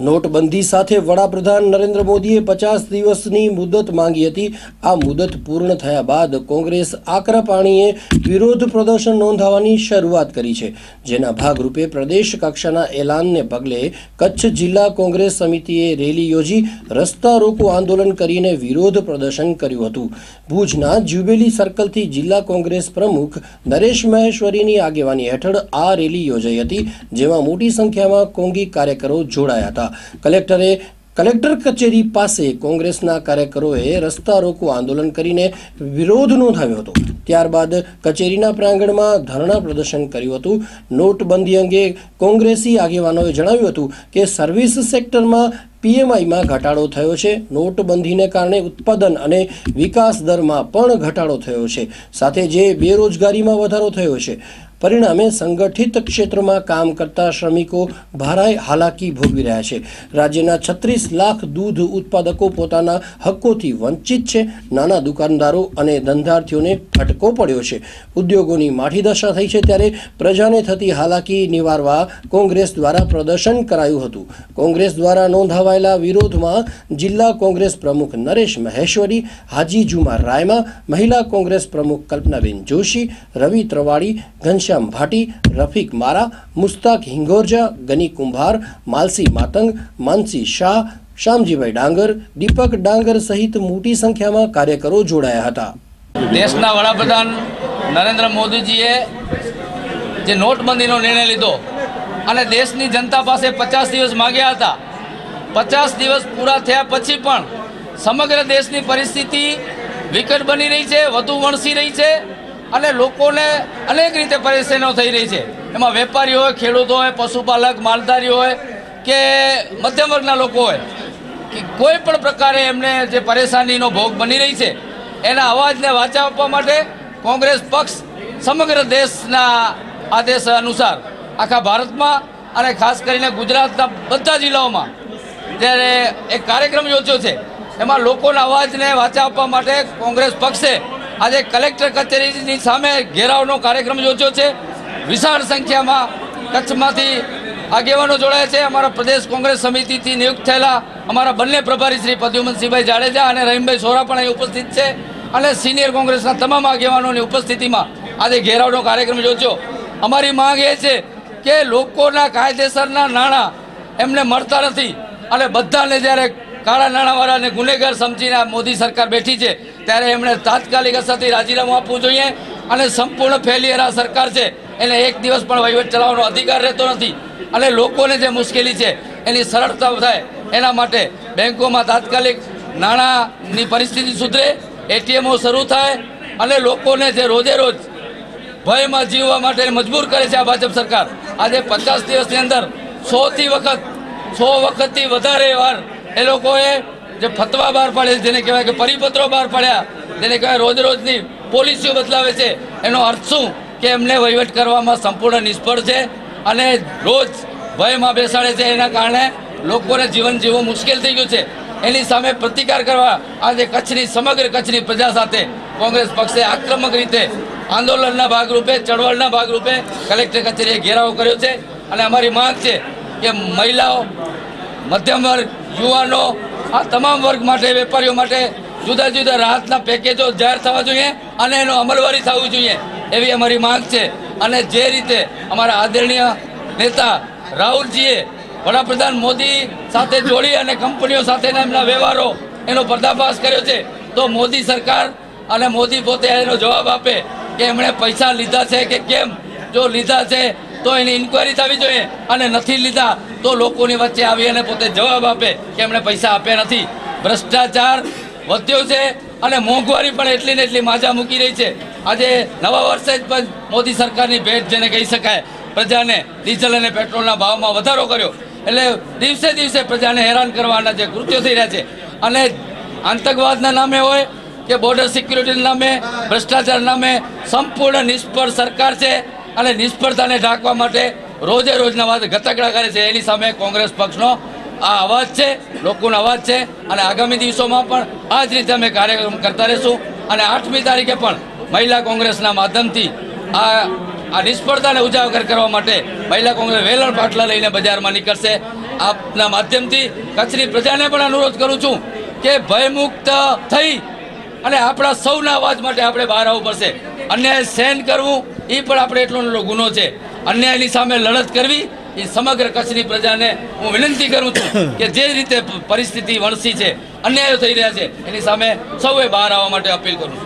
નોટબંધી સાથે વડાપ્રધાન નરેન્દ્ર મોદીએ પચાસ દિવસની મુદત માંગી હતી. આ મુદત પૂર્ણ થયા બાદ કોંગ્રેસ આકરા પાણીએ વિરોધ પ્રદર્શન નોંધાવવાની શરૂઆત કરી છે. જેના ભાગરૂપે પ્રદેશ કક્ષાના એલાનને પગલે કચ્છ જિલ્લા કોંગ્રેસ સમિતિએ રેલી યોજી રસ્તા રોકો આંદોલન કરીને વિરોધ પ્રદર્શન કર્યું હતું. ભુજના જ્યુબેલી સર્કલથી જિલ્લા કોંગ્રેસ પ્રમુખ નરેશ મહેશ્વરીની આગેવાની હેઠળ આ રેલી યોજાઈ હતી, જેમાં મોટી સંખ્યામાં કોંગી કાર્યકરો જોડાયા હતા. કલેક્ટરે કલેક્ટર કચેરી પાસે કોંગ્રેસના કાર્યકરોએ રસ્તા રોકો આંદોલન કરીને વિરોધ નોંધાવ્યો હતો. ત્યારબાદ કચેરીના પ્રાંગણમાં ધરણા પ્રદર્શન કર્યું હતું. નોટબંધી અંગે કોંગ્રેસી આગેવાનોએ જણાવ્યું હતું કે સર્વિસ સેક્ટરમાં પીએમઆઈમાં ઘટાડો થયો છે. નોટબંધીને કારણે ઉત્પાદન અને વિકાસ દરમાં પણ ઘટાડો થયો છે. સાથે જે બેરોજગારીમાં વધારો થયો છે. પરિણામે સંગઠિત ક્ષેત્રમાં કામ કરતા શ્રમિકો ભારાય હાલાકી ભોગવી રહ્યા છે. રાજ્યના છત્રીસ લાખ દૂધ ઉત્પાદકો પોતાના હક્કોથી વંચિત છે. નાના દુકાનદારો અને ધંધાર્થીઓને ફટકો પડ્યો છે. ઉદ્યોગોની માઠી દશા થઈ છે ત્યારે પ્રજાને થતી હાલાકી નિવારવા કોંગ્રેસ દ્વારા પ્રદર્શન કરાયું હતું. કોંગ્રેસ દ્વારા નોંધાવાયેલા વિરોધમાં જિલ્લા કોંગ્રેસ પ્રમુખ નરેશ મહેશ્વરી, હાજી જુમા રાયમા, મહિલા કોંગ્રેસ પ્રમુખ કલ્પનાબેન જોશી, રવિ ત્રવાડી ઘનશ્યામ ભાટી, રફીક મારા, મુસ્તાક હિંગોરજા, ગની કુંભાર, માલસી માતંગ, માનસી શાહ, શ્યામજીભાઈ ડાંગર, દીપક ડાંગર સહિત મોટી સંખ્યામાં કાર્યકરો જોડાયા હતા. દેશના વડાપ્રધાન નરેન્દ્ર મોદીજીએ જે નોટબંધીનો નિર્ણય લીધો અને દેશની જનતા પાસે પચાસ દિવસ માગ્યા હતા, પચાસ દિવસ પૂરા થયા પછી પણ સમગ્ર દેશની પરિસ્થિતિ વિકટ બની રહી છે, વધુ વણસી રહી છે. અને લોકોને અનેક રીતે પરેશાનીઓ થઈ રહી છે. એમાં વેપારી હોય, ખેડૂતો હોય, પશુપાલક, માલધારી હોય કે મધ્યમ વર્ગના લોકો હોય, કે કોઈ પણ પ્રકારે એમને જે પરેશાનીનો ભોગ બની રહી છે, એના અવાજને વાચા આપવા માટે કોંગ્રેસ પક્ષ સમગ્ર દેશના આદેશ અનુસાર આખા ભારતમાં અને ખાસ કરીને ગુજરાતના બધા જિલ્લાઓમાં જ્યારે એક કાર્યક્રમ યોજ્યો છે, એમાં લોકોના અવાજને વાચા આપવા માટે કોંગ્રેસ પક્ષે આજે કલેક્ટર કચેરીની સામે ઘેરાવનો કાર્યક્રમ યોજ્યો છે. વિશાળ સંખ્યામાં કચ્છમાંથી આગેવાનો જોડાયા છે. અમારા પ્રદેશ કોંગ્રેસ સમિતિથી નિયુક્ત થયેલા અમારા બંને પ્રભારી શ્રી પ્રદ્યુમનસિંહભાઈ જાડેજા અને રહીમભાઈ સોરા પણ અહીં ઉપસ્થિત છે અને સિનિયર કોંગ્રેસના તમામ આગેવાનોની ઉપસ્થિતિમાં આજે ઘેરાવનો કાર્યક્રમ યોજ્યો. અમારી માંગ એ છે કે લોકોના કાયદેસરના નાણાં એમને મળતા નથી અને બધાને જ્યારે કાળા નાણાંવાળાને ગુનેગાર સમજીને મોદી સરકાર બેઠી છે, ત્યારે એમણે તાત્કાલિક અસરથી રાજીનામું આપવું જોઈએ અને સંપૂર્ણ ફેલિયર આ સરકાર છે, એને એક દિવસ પણ વહીવટ ચલાવવાનો અધિકાર રહેતો નથી. અને લોકોને જે મુશ્કેલી છે, એની સરળતા થાય, એના માટે બેંકોમાં તાત્કાલિક નાણાંની પરિસ્થિતિ સુધરે, એટીએમો શરૂ થાય, અને લોકોને જે રોજે રોજ ભયમાં જીવવા માટે મજબૂર કરે છે આ ભાજપ સરકાર. આજે પચાસ દિવસની અંદર સોથી વખત, સો વખતથી વધારે વાર એ લોકોએ જે ફતવા બહાર પાડે જેને કહેવાય કે પરિપત્રો બહાર પાડ્યા, જેને કહેવાય રોજ રોજની પોલિસીઓ બદલાવે છે, એનો અર્થ શું? કે એમને વહીવટ કરવામાં સંપૂર્ણ નિષ્ફળ છે અને રોજ ભયમાં બેસાડે છે. એના કારણે લોકોને જીવન જીવવું મુશ્કેલ થઈ ગયું છે. એની સામે પ્રતિકાર કરવા આજે કચ્છની, સમગ્ર કચ્છની પ્રજા સાથે કોંગ્રેસ પક્ષે આક્રમક રીતે આંદોલનના ભાગરૂપે, ચળવળના ભાગરૂપે કલેક્ટર કચેરીએ ઘેરાવો કર્યો છે. અને અમારી માંગ છે કે મહિલાઓ મધ્યમ વર્ગ યુવાનો, આ તમામ વર્ગ માટે, વેપારીઓ માટે જુદા જુદા રાહતના પેકેજો જાહેર થવા જોઈએ અને એનો અમલવારી થવું જોઈએ એવી અમારી માંગ છે. અને જે રીતે અમારા આદરણીય નેતા રાહુલજીએ વડાપ્રધાન મોદી સાથે જોડી અને કંપનીઓ સાથેના એમના વ્યવહારો એનો પર્દાફાશ કર્યો છે, તો મોદી સરકાર અને મોદી પોતે એનો જવાબ આપે કે એમણે પૈસા લીધા છે કે કેમ? જો લીધા છે તો એની ઇન્કવાયરી થવી જોઈએ અને નથી લીધા તો લોકોની વચ્ચે આવી અને પોતે જવાબ આપે કે એમણે પૈસા આપ્યા નથી. ભ્રષ્ટાચાર વધ્યો છે અને મોંઘવારી પણ એટલી ને એટલી માજા મૂકી રહી છે. આજે નવા વર્ષે જ પણ મોદી સરકારની ભેટ જેને કહી શકાય, પ્રજાને ડીઝલ અને પેટ્રોલના ભાવમાં વધારો કર્યો. એટલે દિવસે દિવસે પ્રજાને હેરાન કરવાના જે કૃત્યો થઈ રહ્યા છે. અને આતંકવાદના નામે હોય કે બોર્ડર સિક્યુરિટીના નામે, ભ્રષ્ટાચાર નામે સંપૂર્ણ નિષ્ફળ સરકાર છે. અને નિષ્ફળતાને ઢાંકવા માટે રોજે રોજના વાત ગતકડા કરે છે. એની સામે કોંગ્રેસ પક્ષનો આ અવાજ છે, લોકોનો અવાજ છે અને આગામી દિવસોમાં પણ આ જ રીતે અમે કાર્યક્રમ કરતા રહીશું. અને આઠમી તારીખે પણ મહિલા કોંગ્રેસના માધ્યમથી આ આ નિષ્ફળતાને ઉજાગર કરવા માટે મહિલા કોંગ્રેસ વેલણ પાટલા લઈને બજારમાં નીકળશે. આપના માધ્યમથી કચ્છની પ્રજાને પણ અનુરોધ કરું છું કે ભયમુક્ત થઈ અને આપણા સૌના અવાજ માટે આપણે બહાર આવવું પડશે. અન્યાય સહન કરવું એ પણ આપણે એટલો ગુનો છે. અન્યાયની સામે લડત કરવી એ સમગ્ર કચ્છની પ્રજાને હું વિનંતી કરું છું કે જે રીતે પરિસ્થિતિ વણસી છે અન્યાયો થઈ રહ્યા છે એની સામે સૌએ બહાર આવવા માટે અપીલ કરું છું.